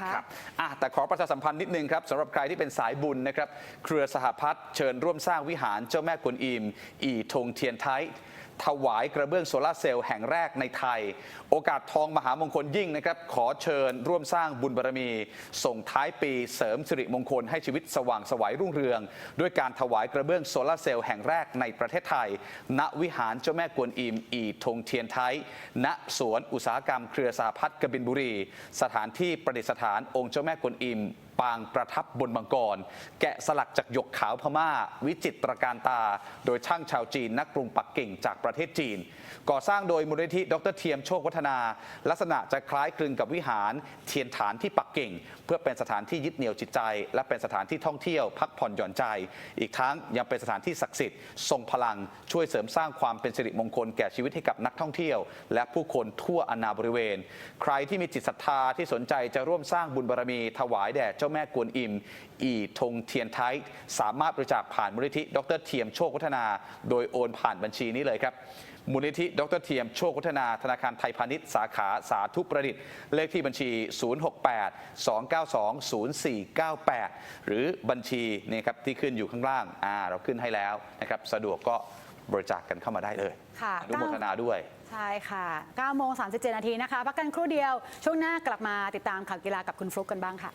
ครับอะแต่ขอประชาสัมพันธ์นิดนึงครับสำหรับใครที่เป็นสายบุญนะครับ เครือสหพัฒน์เชิญร่วมสร้างวิหารเจ้าแม่กวนอิม อีทงเทียนไท ถวายกระเบื้องโซลาเซลล์แห่งแรกในไทย โอกาสทองมหามงคลยิ่งนะครับ ขอเชิญร่วมสร้างบุญบารมี ส่งท้ายปีเสริมสิริมงคลให้ชีวิตสว่างไสวัยรุ่งเรือง ด้วยการถวายกระเบื้องโซลาเซลล์แห่งแรกในประเทศไทย ณวิหารเจ้าแม่กวนอิมอีทงเทียนไทย ณสวนอุตสาหกรรมเครือสหพัฒน์กบินบุรี สถานที่ประดิษฐานองค์เจ้าแม่กวนอิม ปางประทับบนมังกร แกะสลักจากหยกขาวพม่า วิจิตรการตา โดยช่างชาวจีนนักกรุงปักกิ่งจากประเทศจีน ก่อสร้างโดยมูลนิธิดรเทียมโชควัฒนา ลักษณะจะคล้ายคลึงกับวิหารเทียนฐานที่ปักกิ่ง เพื่อเป็นสถานที่ยึดเหนี่ยวจิตใจ และเป็นสถานที่ท่องเที่ยวพักผ่อนหย่อนใจ อีกทั้งยังเป็นสถานที่ศักดิ์สิทธิ์ทรงพลังช่วยเสริมสร้างความเป็นสิริมงคลแก่ชีวิตให้กับนักท่องเที่ยว และผู้คนทั่วอาณาบริเวณ ใครที่มีจิตศรัทธาที่สนใจจะร่วมสร้างบุญบารมีถวายแด่เจ้าแม่กวนอิม อีทงเทียนไทยสามารถบริจาคผ่านมูลนิธิดรเทียมโชควัฒนา โดยโอนผ่านบัญชีนี้เลยครับมูลนิธิดรเทียมโชควัฒนาธนาคารไทยพาณิชย์สาขาสาธุประดิษฐ์ เลขที่บัญชี 068 292 0498 หรือบัญชีนี่ครับที่ขึ้นอยู่ข้างล่างอ่าเราขึ้นให้แล้วนะครับสะดวกก็บริจาคกันเข้ามาได้เลยค่ะอนุโมทนาด้วย ใช่ค่ะ9โมง37 นาทีนะคะ พักกันครู่เดียว ช่วงหน้ากลับมาติดตามข่าวกีฬากับคุณฟลุกกันบ้างค่ะ